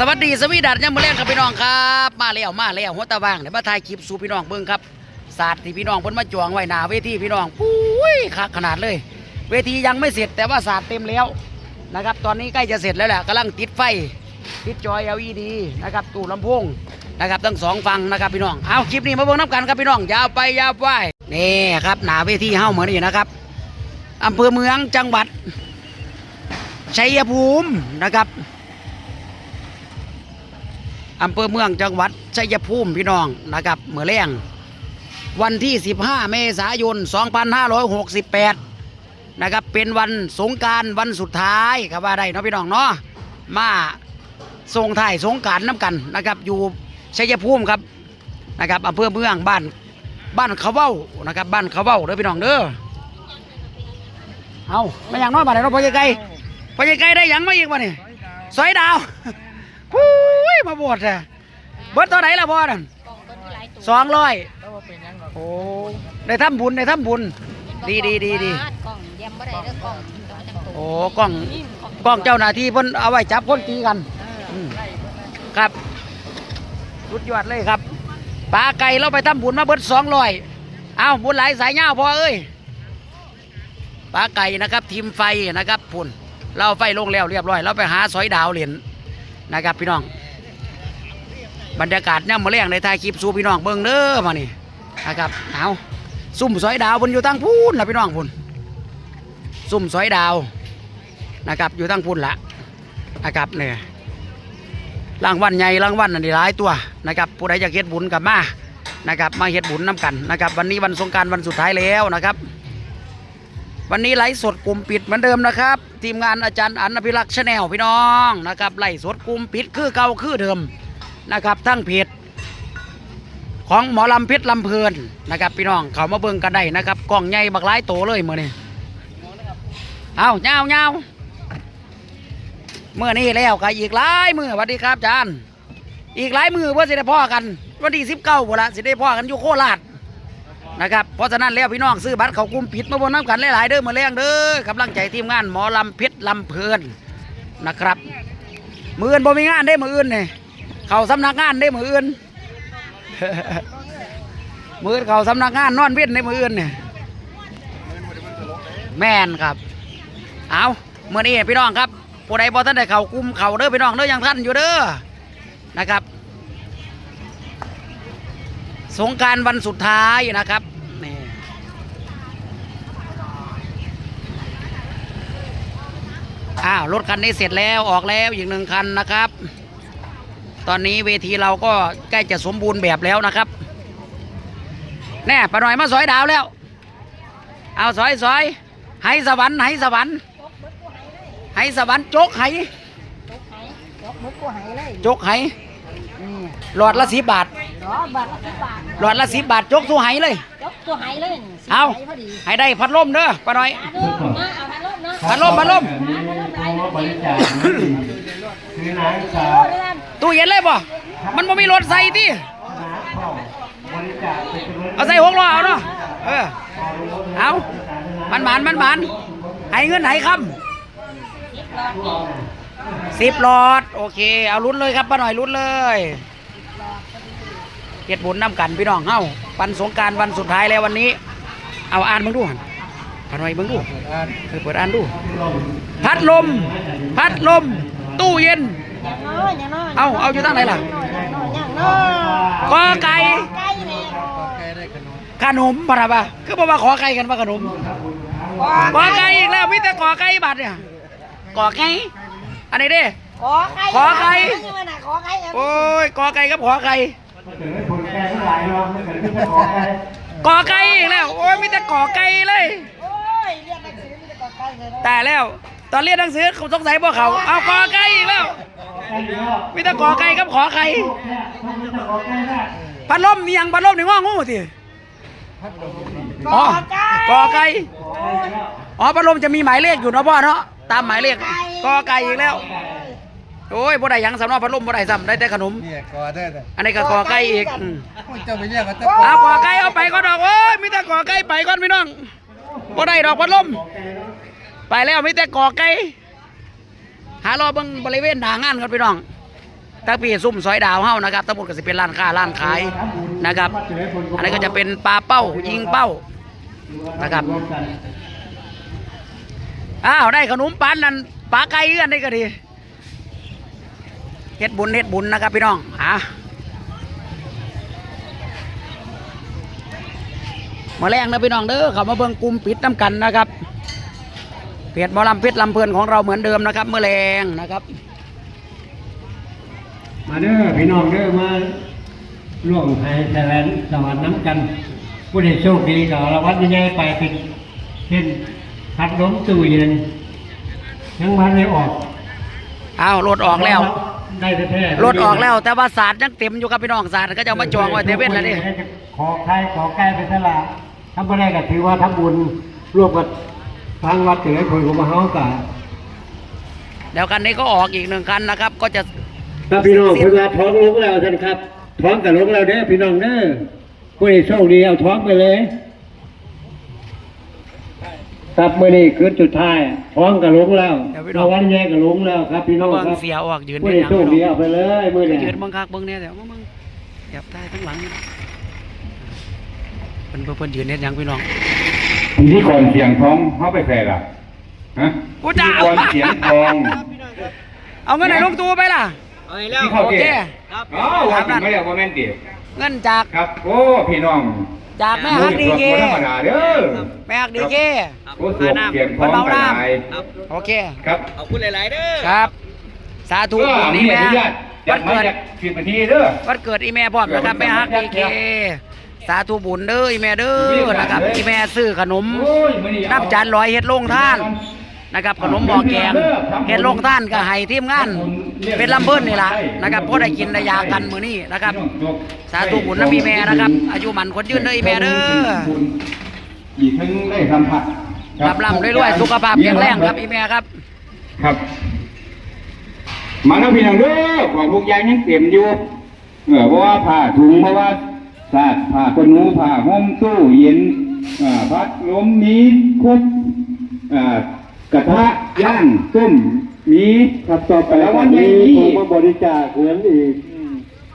สวัสดีสวีดัตยังมาเล่นกับพี่น้องครับ มาแล้วมาแล้วหัวตาว่างเดี๋ยวมาถ่ายคลิปสู่พี่น้องเบิ่งครับศาสตร์ที่พี่น้องเพิ่นมาจองไว้หน้าเวทีพี่น้องปุ้ยคักขนาดเลย เวทียังไม่เสร็จแต่ว่าศาสตร์เต็มแล้วนะครับ ตอนนี้ใกล้จะเสร็จแล้วแหละกำลังติดไฟติดจอย LED นะครับตู้ลำโพงนะครับทั้งสองฝั่งนะครับพี่น้องเอาคลิปนี้มาเบิ่งน้ำกันครับพี่น้องยาวไปยาวไปนี่ครับหน้าเวทีเฮ้าเหมือนนี่นะครับอำเภอเมืองจังหวัดชัยภูมินะครับ อำเภอเมืองจังหวัดชัยภูมิพี่น้องนะครับเมื่อแรงวันที่ 15 เมษายน 2568 นะครับ เป็นวันสงการวันสุดท้ายครับว่าได้เนาะพี่น้องเนาะมาส่งถ่ายสงการน้ำกันนะครับ อยู่ชัยภูมิครับนะครับอำเภอเมืองบ้านบ้านเขาเว้านะครับ บ้านเขาเว้าเด้อพี่น้องเด้อเอาไม่อย่างน้อยมาเลยเนาพอใหญ่ไก่พ่อใหญ่ไก่ได้ยังไมาอีกวะนี่สอยดาว มาบวชอะเบิดตัวไหนล่ะพ่อนั่นสองร้อยโอ้ได้ทำบุญได้ทำบุญ ดีดีดีดีกล้องเยี่ยมบ่ได้เด้อกล้องจังตัวโอ้กล้องกล้องเจ้าหน้าที่เพิ่นเอาไว้จับคนตีกันอืมครับสุดยอดเลยครับปลาไก่เราไปทำบุญมาเบิดสองร้อยเอาบุญหลายสายเงาพ่อเอ้ยปลาไก่นะครับ ทีมไฟนะครับพุ่นเราไฟลงแล้วเรียบร้อย เราไปหาสอยดาวเหรียญนะครับพี่น้อง บรรยากาศเนี่ยมาเลี้ยงในท้ายคลิปสู่พี่น้องเบิ่งเด้อมานี่นะครับเอาซุ่มสอยดาวบนอยู่ตั้งพูนนะพี่น้องพุ่นซุ่มสอยดาวนะครับอยู่ตั้งพูนละนะครับเนี่ยรางวัลใหญ่รางวัลอันนี้หลายตัวนะครับผู้ใดอยากเฮ็ดบุญกับมานะครับมาเฮ็ดบุญน้กันนะครับวันนี้วันสงการวันสุดท้ายแล้วนะครับ วันนี้ไลฟ์สดกลุ่มปิดเหมือนเดิมนะครับ ทีมงานอาจารย์อันอภิรักษ์ชาแนลพี่น้องนะครับไลฟ์สดกลุ่มปิดคือเก่าคือเดิม นะครับทั้งเพจของหมอลำเพชรลำเพลินนะครับ พี่น้องเขามาเบิ่งกันได้นะครับกล้องใหญ่บักหลายโตเลยมื่อนี้เอาเงาเงาเมื่อนี้แล้วก็อีกหลายมือสวัสดีครับอาจารย์ อีกหลายมือเพื่อสิได้พ่อกัน วันที่สิบเก้าละสิได้พ่อกันอยู่โคราชนะครับเพราะฉะนั้นแล้วพี่น้องซื้อบัตรเขากุมปิดมาบนน้ำกันหลายๆเด้อมาแรงเด้อกำลังใจทีมงานหมอลำเพชรลำเพลินนะครับมืออื่นบ่มีงานได้มืออื่นเนี่ย เขาสำนักงานได้มืออื่นมืออื่นเขาสำนักงานนอนเว้นในมืออื่นเนี่ยแม่นครับ เอาเมื่อนี้พี่น้องครับผู้ใดบ่ท่านได้เขากุมเขาเด้อพี่น้องเด้อยังท่านอยู่เด้อนะครับ สงการวันสุดท้ายนะครับนี่อ้าวรถคันนี้เสร็จแล้วออกแล้วอีกหนึ่งคันนะครับ ตอนนี้เวทีเราก็ใกล้จะสมบูรณ์แบบแล้วนะครับ แน่ปะหน่อยมาสอยดาวแล้ว เอาสอยสอยให้สวรรค์ให้สวรรค์ให้สวรรค์จกให้ยกมุกกูหายเลยจกให้นี่หลอดละสิบบาทเนาะบาทละสิบบาท หลอดละสิบบาทจกสู้ให้เลยยกตัวหายเลยสิเอาหยพอดีให้ได้พัดลมเด้อปะหน่อยมาเด้อมาเอาพัดลมเนาะพัดลมพัดลมบริจาคคือนางสาวโอ้เดือน ตู้เย็นเลยป่ะมันไม่มีรถใส่ที่ เอาใส่หกล้อเอาเนาะ เออ เอามันหมานมันหมานให้เงินให้คำสิบหลอด โอเค เอาลุ้นเลยครับป้าหน่อยลุ้นเลยเฮ็ดบุญน้ำกันพี่น้องเฮ้าวันสงการวันสุดท้ายแล้ววันนี้ เอาอ่านมึงดูหันป้าหน่อยมึงดูเปิดอ่านดู พัดลม พัดลม ตู้เย็น อย่างน้อยอย่างน้อยเอาเอาอยู่ตั้งไหนล่ะอย่างน้อยอย่างน้อยกอไก่ไก่เนี่ยขนมปะนะปะคือบอกว่าขอไก่กันว่าขนมกอไก่อีกแล้วมีแต่กอไก่บัตรเนี่ยกอไก่อันนี้เด้ขอไก่ขอไก่ยังไงน่ะขอไก่อย่างโอ้ยกอไก่กับขอไก่มันเกิดให้คนแก่ทั้งหลายเนาะมันเกิดขึ้นมาขอแก่กอไก่อีกแล้วโอ้ยมีแต่กอไก่เลยโอ้ยเรียกหนังสือมีแต่ขอไก่เลยนะแต่แล้ว ตอนเรียนหนังสือเขาสงสัยพวกเขาเอากอไก่อีกแล้วแก่อยู่แล้วมีแต่กอไก่กับขอไก่เนี่ยมันมีแต่ขอแก่ได้พัดลมมีหยังพัดลมในง้องูทีอ๋อกอไก่ขอแก่อยู่แล้วอ๋อพัดลมจะมีหมายเลขอยู่เนาะพ่อเนาะตามหมายเลขกอไก่อีกแล้วโอ้ยบ่ได้หยังสำเนาะพัดลมบ่ได้ซ้ำได้แต่ขนมเนี่ยกอได้แต่อันนี้ก็กอไก่อีกอืมเจ้าไปเรียกเขาจะเอากอไก่เอาไปก็ดอกเอ้ยมีแต่กอไก่ไปก่อนพี่น้องบ่ได้ดอกพัดลม ไปแล้วมีแต่กอไก่หารอเบิ่งบริเวณหน้างานก่อนพี่น้องถ้าพี่ซุ่มซอยดาวเฮานะครับทั้งหมดก็สิเป็นร้านค้าร้านขายนะครับ อันนี้ก็จะเป็นปลาเป้ายิงเป้านะครับอ้าวได้ขนมปันนั่นปลาไก่เอื้อนได้ก็ดีเฮ็ดบุญเฮ็ดบุญนะครับพี่น้องอะมาแรงนะพี่น้องเด้อเขามาเบิ่งกลุ่มปิดน้ำกันนะครับ เพจหมอลำเพชรลำเพลินของเราเหมือนเดิมนะครับ เมื่อแรงนะครับ มาเด้อพี่น้องเด้อมาร่วมให้แสลนสวรรค์น้ำกันผู้ใดโชคดีก็รางวัลใหญ่ๆไปเป็นเช่นพัดลมตู้เย็นยังมาได้ออกอ้าวรถออกแล้วได้แท้ๆรถออกแล้ว แต่ว่าศาสตร์ยังเต็มอยู่ครับพี่น้องศาสตร์ก็จะเอามาจองไว้เทเว่นแล้วนี่ขอใครขอใกล้ไปสละทำบ่ได้ก็ถือว่าทำบุญร่วมกับ ทางวัดเกิดคนของมาเฮากะเดี๋ยวกันนี้ก็ออกอีกหนึ่งคันนะครับ ก็จะถ้าพี่น้องเพิ่นว่าท้องลงแล้วท่านครับท้องกับลงแล้วเด้อพี่น้องเด้อผู้ใดโชคดีเอาท้องไปเลยครับมื่อนี้คืนสุดท้ายท้องกับลงแล้วรางวัลใหญ่กับลงแล้วครับพี่น้องเบิ่งครับเสียออกยืนผู้เนี่ใดยโชคดีเอาไปเลยมื่อนี้ยืนเบิ่งคักเบิ่งเนี่ยเดี๋ยวมาเบิ่งเดี๋ยวใต้ทั้งหลังนี่เพิ่นเพิ่นเพิ่นยืนเนี่ยยังพี่น้อง พิธีกรเสียงทองเข้าไปแฟล่ะฮะกูพิจะธีกรเสียงทองเอาเงินไหนลงตัวไปล่ะที่เข้าโอเกเคศอ๋อว่าถึงไม่ได้ว่าแม่นติเงินจากครับ โอ้พี่น้องจากแม่ฮักดีเกบ่ธรรมดาเด้อแม่ฮักดีเกโอ้สวมเสียงทองกระจายโอเค ครับครับ สาธุเออบุญมีนี้อแม่นุญาตจัวัดนมาเกิดจากสิบนาทีเด้อ วันเกิดอีแม่พร้อมนะครับแม่ฮักดีเก สาธุบุญเด้ออีแม่เด้อนะครับอีแม่ซื้อขนมโอ้ยมื้อนี้เอาน้ำจานลอยเฮ็ดโล่งท่านนะครับขนมหม้อแกงเฮ็ดโล่งท่านก็ให้ทีมงานเป็นลำเบิ้นนี่ล่ะนะครับพอได้กินได้ยากันมื้อนี้นะครับ สาธุบุญนะพี่แม่นะครับ อายุมันคนยืนเด้ออีแม่เด้ออีกทั้งได้สัมผัสครับร่ำรวยๆสุขภาพแข็งแรงครับอีแม่ครับ ครับมาแล้วพี่น้องเด้อของพวกยายยังเตรียมอยู่เออเพราะว่าผ้าถุงเพราะว่า สาดผ้าคนหนูผ้าห่มตู้เย็นอ่าพัดลมมีคุกอ่ากระทะย่างต้มมีครับต่อไปแล้ววัวันนนี้นี้ผมมาบริจาคเหรียญอีก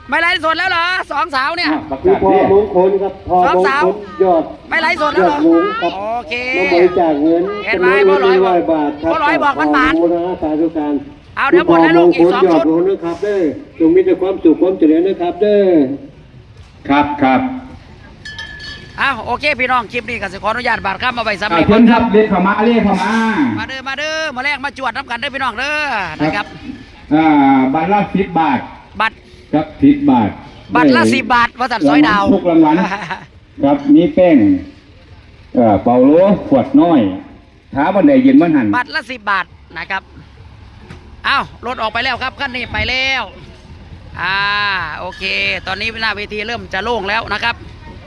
ไม่ไลฟ์สดแล้วเหรอสองสาวเนี่ยอะประคือกาศพอเนี่ยมงคลครับพอสองมงสาวคลยอดไม่ไลฟ์สดแล้วเหรอยอดหลวงครับโอเคมาบริจาคเงินเห็นไหมจำนวนพ่อร้อยบอกร้อยบาทครับพ่อร้อยบอกมันบาทขอบูรณะสาธุการเอาเดี๋ยวหมดแล้วลูกอีกสองชุดยอดหลวงนะครับเด้อจงมีแต่ความสุขความเจริญนะครับเด้อ ครับครับอ้าวโอเคพี่น้องคลิปนี้ก็สิขออนุญาตบาดข้ามมาไว้ซ้ำอ่าอีกเชิคญนคครัรับบเรียกเข้ามาเรียกเข้ามามาเด้อมาเด้อมาแรกมาจวดน้ำกันเด้อพี่น้องเด้อนะครับอ่าบัตรละสิบบาทบัตรครับสิบบาทบัตรละสิบบาทวัสันซอยดาวทุกรางวัลครับมีแป้งเอ่อเปาโลขวดน้อยท้าบันไดเย็นมันหันบัตรละสิบบาทนะครับอ้าวรถออกไปแล้วครับขั้นนี้ไปแล้ว อ่าโอเค ตอนนี้หน้าเวทีเริ่มจะโล่งแล้วนะครับ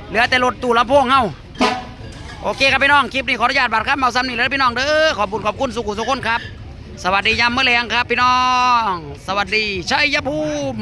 เหลือแต่รถตู้ลำโพงเฮาโอเคครับพี่น้องคลิปนี้ขออนุญาตบัตรครับเมาซ้ำนี่แล้วพี่น้องเด้อขอบคุณขอบคุณสุขุสุขคนครับ สวัสดียามเมื่อแรงครับพี่น้อง สวัสดีชัยภูมิ